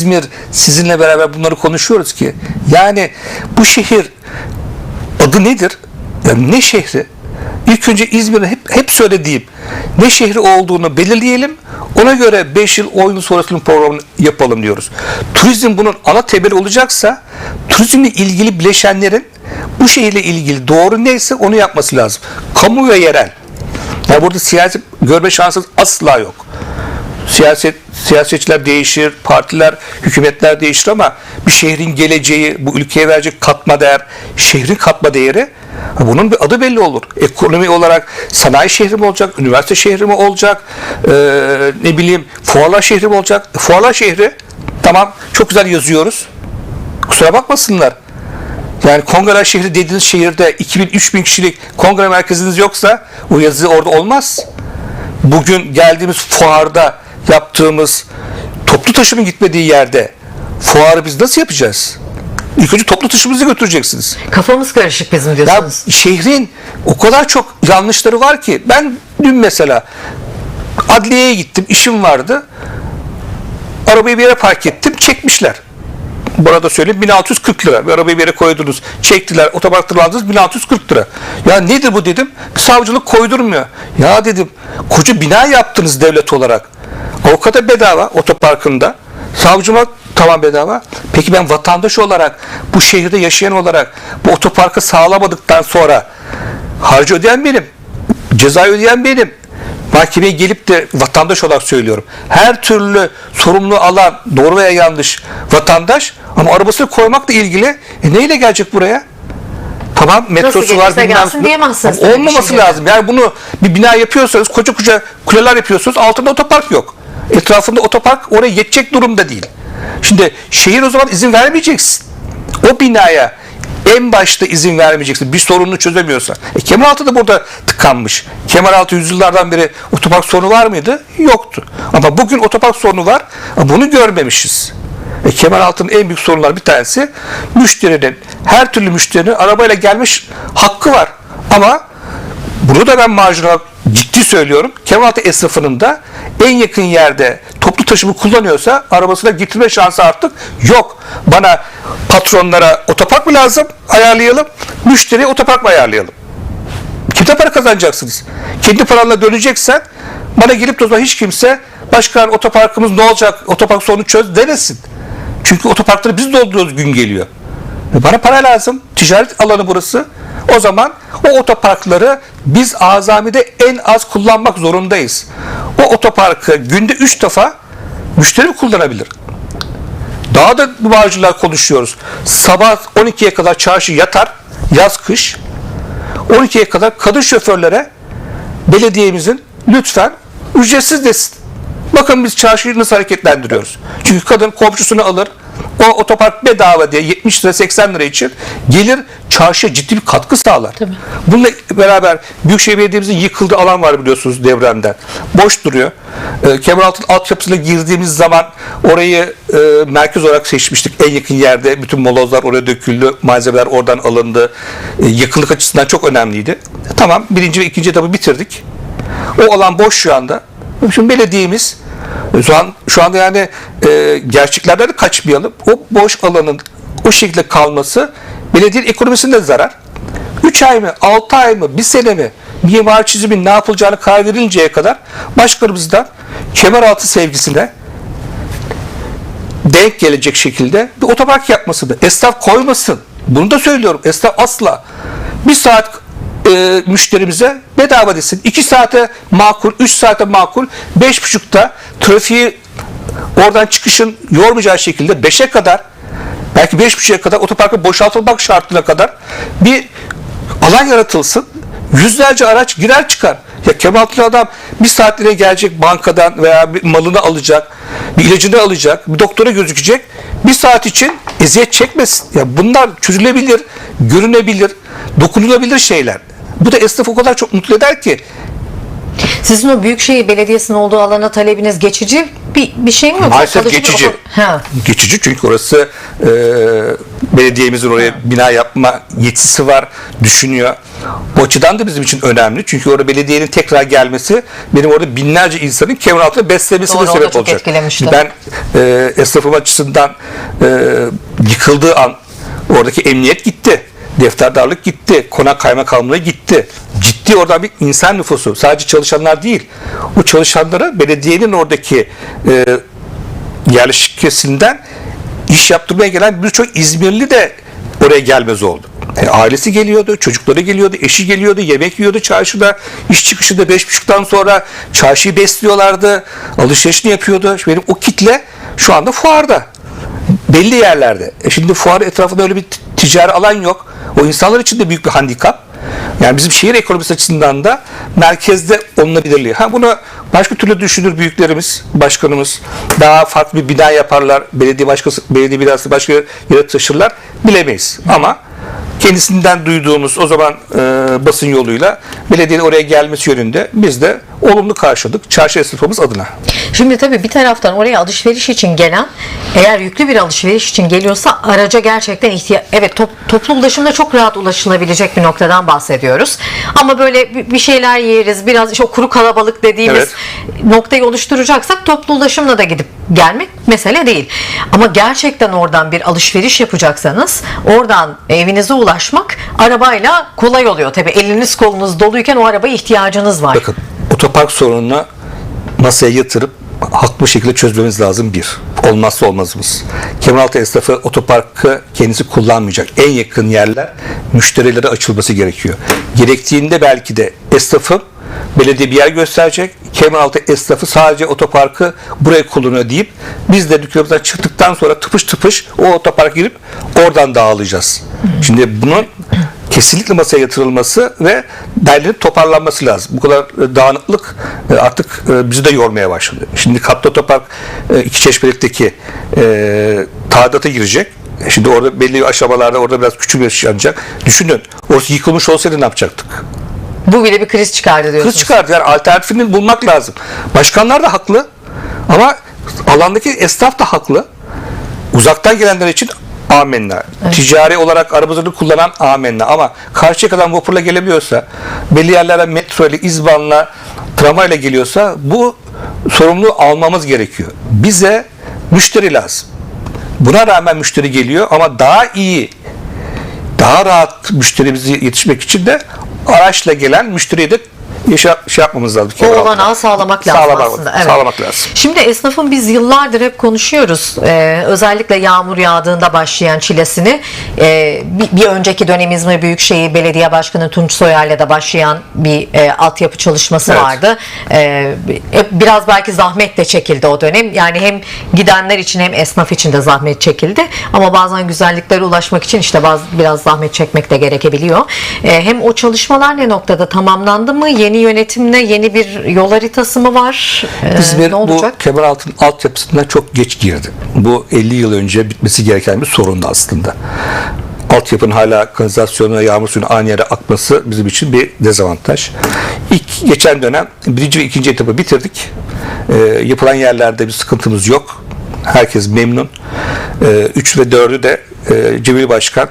İzmir sizinle beraber bunları konuşuyoruz ki yani bu şehir adı nedir? Yani ne şehri? İlk önce İzmir'in hep, hep söylediğim ne şehri olduğunu belirleyelim. Ona göre 5 yıl 10 yıl sonrasının programını yapalım diyoruz. Turizm bunun ana temeli olacaksa turizmle ilgili bileşenlerin bu şehirle ilgili doğru neyse onu yapması lazım. Kamu ve yerel. Yani burada siyasi görme şansı asla yok. Siyaset siyasetçiler değişir, partiler, hükümetler değişir ama bir şehrin geleceği, bu ülkeye verecek katma değer, şehrin katma değeri bunun bir adı belli olur. Ekonomi olarak sanayi şehri mi olacak, üniversite şehri mi olacak, eee, ne bileyim fuarlar şehri mi olacak? Fuarlar şehri tamam çok güzel yazıyoruz. Kusura bakmasınlar. Yani kongreler şehri dediğiniz şehirde 2000-3000 kişilik kongre merkeziniz yoksa o yazı orada olmaz. Bugün geldiğimiz fuarda yaptığımız toplu taşımın gitmediği yerde fuarı biz nasıl yapacağız? İlk önce toplu taşımızı götüreceksiniz. Kafamız karışık bizim Ya diyorsunuz. şehrin o kadar çok yanlışları var ki ben dün mesela adliyeye gittim işim vardı. Arabayı bir yere park ettim çekmişler. Burada söyleyeyim 1640 lira. Bir arabayı bir yere koydunuz. Çektiler. Otoparktan aldınız 1640 lira. Ya nedir bu dedim. Savcılık koydurmuyor. Ya dedim koca bina yaptınız devlet olarak. Avukata bedava otoparkında. Savcıma tamam bedava. Peki ben vatandaş olarak bu şehirde yaşayan olarak bu otoparkı sağlamadıktan sonra harcı ödeyen benim. Cezayı ödeyen benim. Mahkemeye gelip de vatandaş olarak söylüyorum. Her türlü sorumlu alan doğru veya yanlış vatandaş ama arabasını koymakla ilgili e neyle gelecek buraya? Tamam metrosu var bilmem Olmaması şehirde. lazım. Yani bunu bir bina yapıyorsanız koca koca kuleler yapıyorsunuz altında otopark yok. Etrafında otopark oraya yetecek durumda değil. Şimdi şehir o zaman izin vermeyeceksin. O binaya en başta izin vermeyeceksin. Bir sorununu çözemiyorsan. E, Kemalaltı da burada tıkanmış. Kemalaltı yüzyıllardan beri otopark sorunu var mıydı? Yoktu. Ama bugün otopark sorunu var. Ama bunu görmemişiz. E, Kemalaltı'nın en büyük sorunlar bir tanesi müşterinin, her türlü müşterinin arabayla gelmiş hakkı var. Ama bunu da ben marjinal ciddi söylüyorum. Kemalaltı esnafının da en yakın yerde toplu taşımı kullanıyorsa arabasına getirme şansı artık yok. Bana patronlara otopark mı lazım? Ayarlayalım. Müşteriye otopark mı ayarlayalım? Kimde para kazanacaksınız? Kendi paranla döneceksen bana gelip de hiç kimse başkan otoparkımız ne olacak? Otopark sorunu çöz demesin. Çünkü otoparkları biz dolduruyoruz gün geliyor. E Bana para lazım. Ticaret alanı burası. O zaman o otoparkları biz azamide en az kullanmak zorundayız. O otoparkı günde 3 defa müşteri kullanabilir? Daha da bağcılar konuşuyoruz. Sabah 12'ye kadar çarşı yatar. Yaz kış. 12'ye kadar kadın şoförlere belediyemizin lütfen ücretsiz desin. Bakın biz çarşıyı nasıl hareketlendiriyoruz. Çünkü kadın komşusunu alır. O otopark bedava diye 70 lira 80 lira için gelir çarşıya ciddi bir katkı sağlar. Tabii. Bununla beraber Büyükşehir Belediye'mizin yıkıldığı alan var biliyorsunuz devremden. Boş duruyor. E, Kemeraltı altyapısına girdiğimiz zaman orayı e, merkez olarak seçmiştik. En yakın yerde bütün molozlar oraya döküldü. Malzemeler oradan alındı. E, yakınlık açısından çok önemliydi. Tamam birinci ve ikinci etabı bitirdik. O alan boş şu anda. Şimdi belediyemiz şu an şu anda yani e, gerçeklerden de kaçmayalım. O boş alanın o şekilde kalması belediyenin ekonomisine de zarar. 3 ay mı, 6 ay mı, 1 sene mi mimar çizimin ne yapılacağını karar verinceye kadar başkanımızdan kemeraltı sevgisine denk gelecek şekilde bir otopark yapmasını, esnaf koymasın. Bunu da söylüyorum. Esnaf asla bir saat e, müşterimize bedava desin. 2 saate makul, 3 saate makul, 5.30'da trafiği oradan çıkışın yormayacağı şekilde 5'e kadar belki 5.30'a kadar otoparkı boşaltılmak şartına kadar bir alan yaratılsın. Yüzlerce araç girer çıkar. Ya Kemal'lı adam bir saatliğine gelecek bankadan veya bir malını alacak, bir ilacını alacak, bir doktora gözükecek. Bir saat için eziyet çekmesin. Ya bunlar çözülebilir, görünebilir, dokunulabilir şeyler. Bu da esnaf o kadar çok mutlu eder ki Sizin o Büyükşehir Belediyesi'nin olduğu alana talebiniz geçici bir, bir şey mi yok? Maalesef Kalıcı bir geçici. okul- Ha. Geçici çünkü orası e, belediyemizin oraya bina yapma yetisi var, düşünüyor. Bu açıdan da bizim için önemli. Çünkü orada belediyenin tekrar gelmesi benim orada binlerce insanın kemer altında beslemesine Doğru, sebep olacak. Ben e, esnafım açısından e, yıkıldığı an oradaki emniyet gitti. Defterdarlık gitti. Konak kaymakamlığı gitti. Ciddi oradan bir insan nüfusu. Sadece çalışanlar değil. O çalışanlara belediyenin oradaki e, yerleşik kesimden iş yaptırmaya gelen birçok İzmirli de oraya gelmez oldu. E, ailesi geliyordu, çocukları geliyordu, eşi geliyordu, yemek yiyordu çarşıda. iş çıkışında beş buçuktan sonra çarşıyı besliyorlardı, alışverişini yapıyordu. Şimdi Benim o kitle şu anda fuarda. Belli yerlerde. E şimdi fuar etrafında öyle bir ticari alan yok. O insanlar için de büyük bir handikap. Yani bizim şehir ekonomisi açısından da merkezde olunabilirliği. Ha bunu başka türlü düşünür büyüklerimiz, başkanımız daha farklı bir bina yaparlar. Belediye başkası, belediye binası başka yere taşırlar. Bilemeyiz. Ama kendisinden duyduğumuz o zaman e, basın yoluyla belediyenin oraya gelmesi yönünde biz de olumlu karşıladık. Çarşı esnafımız adına. Şimdi tabii bir taraftan oraya alışveriş için gelen eğer yüklü bir alışveriş için geliyorsa araca gerçekten ihtiyaç evet top, toplu ulaşımda çok rahat ulaşılabilecek bir noktadan bahsediyoruz. Ama böyle bir şeyler yeriz biraz işte o kuru kalabalık dediğimiz Evet. noktayı oluşturacaksak toplu ulaşımla da gidip gelmek mesele değil. Ama gerçekten oradan bir alışveriş yapacaksanız oradan evinize ulaşmak arabayla kolay oluyor. Tabii eliniz kolunuz doluyken o arabaya ihtiyacınız var. Bakın otopark sorununu masaya yatırıp haklı şekilde çözmemiz lazım bir. Olmazsa olmazımız. Kemalaltı esnafı otoparkı kendisi kullanmayacak. En yakın yerler müşterilere açılması gerekiyor. Gerektiğinde belki de esnafın belediye bir yer gösterecek. Kemalaltı esnafı sadece otoparkı buraya kullanıyor deyip biz de dükkanımızdan çıktıktan sonra tıpış tıpış o otoparka girip oradan dağılacağız. Şimdi bunun kesinlikle masaya yatırılması ve derlenip toparlanması lazım. Bu kadar e, dağınıklık e, artık e, bizi de yormaya başladı. Şimdi Katlı Otopark iki çeşmelik'teki e, tadilata girecek. Şimdi orada belli aşamalarda orada biraz küçük bir şey ancak. Düşünün orası yıkılmış olsaydı ne yapacaktık? Bu bile bir kriz çıkardı diyorsunuz. Kız çıkardı. Yani alternatifini bulmak lazım. Başkanlar da haklı ama alandaki esnaf da haklı. Uzaktan gelenler için amenna. Ticari olarak arabasını kullanan amenna. Ama karşıya kadar vapurla gelebiliyorsa, belli yerlere metro ile, izbanla, tramvayla geliyorsa bu sorumluluğu almamız gerekiyor. Bize müşteri lazım. Buna rağmen müşteri geliyor ama daha iyi daha rahat müşterimizi yetişmek için de araçla gelen müşteriye de şey yapmamız lazım. O olanağı sağlamak lazım Sağlamak- aslında. Evet. Sağlamak lazım. Şimdi esnafın biz yıllardır hep konuşuyoruz. Ee, özellikle yağmur yağdığında başlayan çilesini. Ee, bir, bir önceki dönem İzmir Büyükşehir Belediye Başkanı Tunç Soyer'le de başlayan bir e, altyapı çalışması Evet. vardı. E, biraz belki zahmet de çekildi o dönem. Yani hem gidenler için hem esnaf için de zahmet çekildi. Ama bazen güzelliklere ulaşmak için işte bazı biraz zahmet çekmek de gerekebiliyor. Ee, hem o çalışmalar ne noktada tamamlandı mı? Yeni yönetimle yeni bir yol haritası mı var? Ee, İzmir ne bu olacak? Kemeraltı altyapısına çok geç girdi. Bu 50 yıl önce bitmesi gereken bir sorundu aslında. Altyapının hala kanalizasyonu ve yağmur suyunun aynı yere akması bizim için bir dezavantaj. İlk geçen dönem birinci ve ikinci etapı bitirdik. Ee, yapılan yerlerde bir sıkıntımız yok. Herkes memnun. Ee, üç ve dördü de e, Cemil Başkan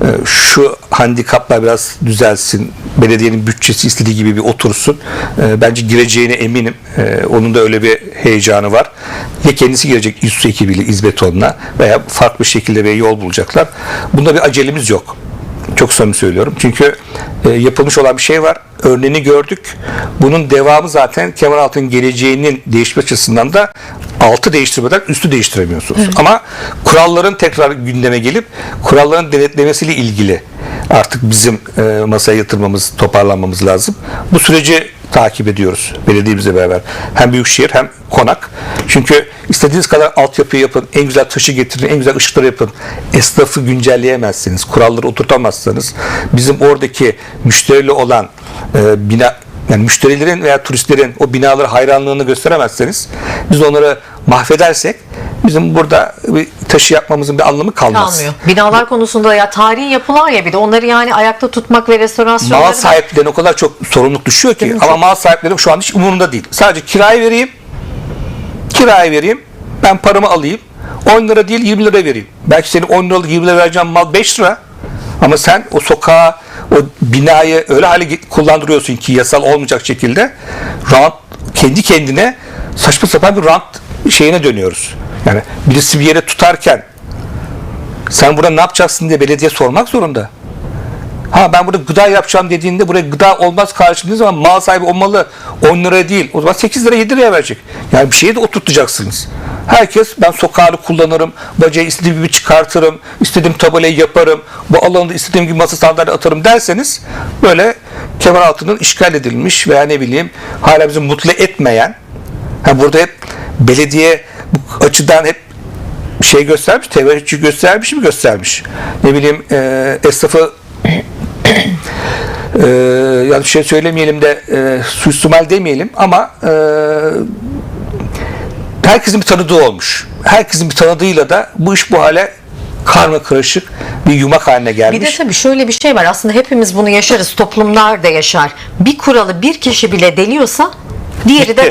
e, şu handikaplar biraz düzelsin. Belediyenin bütçesi istediği gibi bir otursun. E, bence gireceğine eminim. E, onun da öyle bir heyecanı var. Ya kendisi girecek İSU ekibiyle İzbeton'la veya farklı şekilde bir yol bulacaklar. Bunda bir acelemiz yok. Çok samimi söylüyorum. Çünkü yapılmış olan bir şey var. Örneğini gördük. Bunun devamı zaten Kemeraltı'nın geleceğinin değişme açısından da altı değiştirmeden üstü değiştiremiyorsunuz. Ama kuralların tekrar gündeme gelip kuralların denetlemesiyle ilgili artık bizim e, masaya yatırmamız, toparlanmamız lazım. Bu süreci takip ediyoruz belediyemizle beraber. Hem Büyükşehir hem Konak. Çünkü istediğiniz kadar altyapı yapın, en güzel taşı getirin, en güzel ışıkları yapın. Esnafı güncelleyemezsiniz, kuralları oturtamazsanız bizim oradaki müşteriyle olan e, bina yani müşterilerin veya turistlerin o binalara hayranlığını gösteremezseniz biz onları mahvedersek bizim burada bir taşı yapmamızın bir anlamı kalmaz. kalmıyor. Binalar konusunda ya tarihi yapılar ya bir de onları yani ayakta tutmak ve restorasyonları Mal sahiplerine o kadar çok sorumluluk düşüyor ki ama mal sahipleri şu an hiç umurunda değil. Sadece kiraya vereyim. Kiraya vereyim. Ben paramı alayım. 10 lira değil 20 lira vereyim. Belki senin 10 liralık 20 lira vereceğin mal 5 lira. Ama sen o sokağı, o binayı öyle hale kullandırıyorsun ki yasal olmayacak şekilde rant kendi kendine saçma sapan bir rant şeyine dönüyoruz. Yani birisi bir yere tutarken sen burada ne yapacaksın diye belediye sormak zorunda. Ha ben burada gıda yapacağım dediğinde buraya gıda olmaz karşılığınız zaman mal sahibi o malı 10 liraya değil o zaman 8 lira 7 liraya verecek. Yani bir şeyi de oturtacaksınız. Herkes ben sokağını kullanırım, bacayı istediğim gibi çıkartırım, istediğim tabelayı yaparım, bu alanda istediğim gibi masa sandalye atarım derseniz böyle kemer altının işgal edilmiş veya ne bileyim hala bizi mutlu etmeyen ha burada hep belediye bu açıdan hep şey göstermiş, teveccüh göstermiş mi göstermiş. Ne bileyim e, esnafı e, yani bir şey söylemeyelim de e, suistimal demeyelim ama e, herkesin bir tanıdığı olmuş. Herkesin bir tanıdığıyla da bu iş bu hale karma karışık bir yumak haline Bir gelmiş. de tabii şöyle bir şey var. Aslında hepimiz bunu yaşarız. Toplumlar da yaşar. Bir kuralı bir kişi bile deliyorsa diğeri de Bitti. der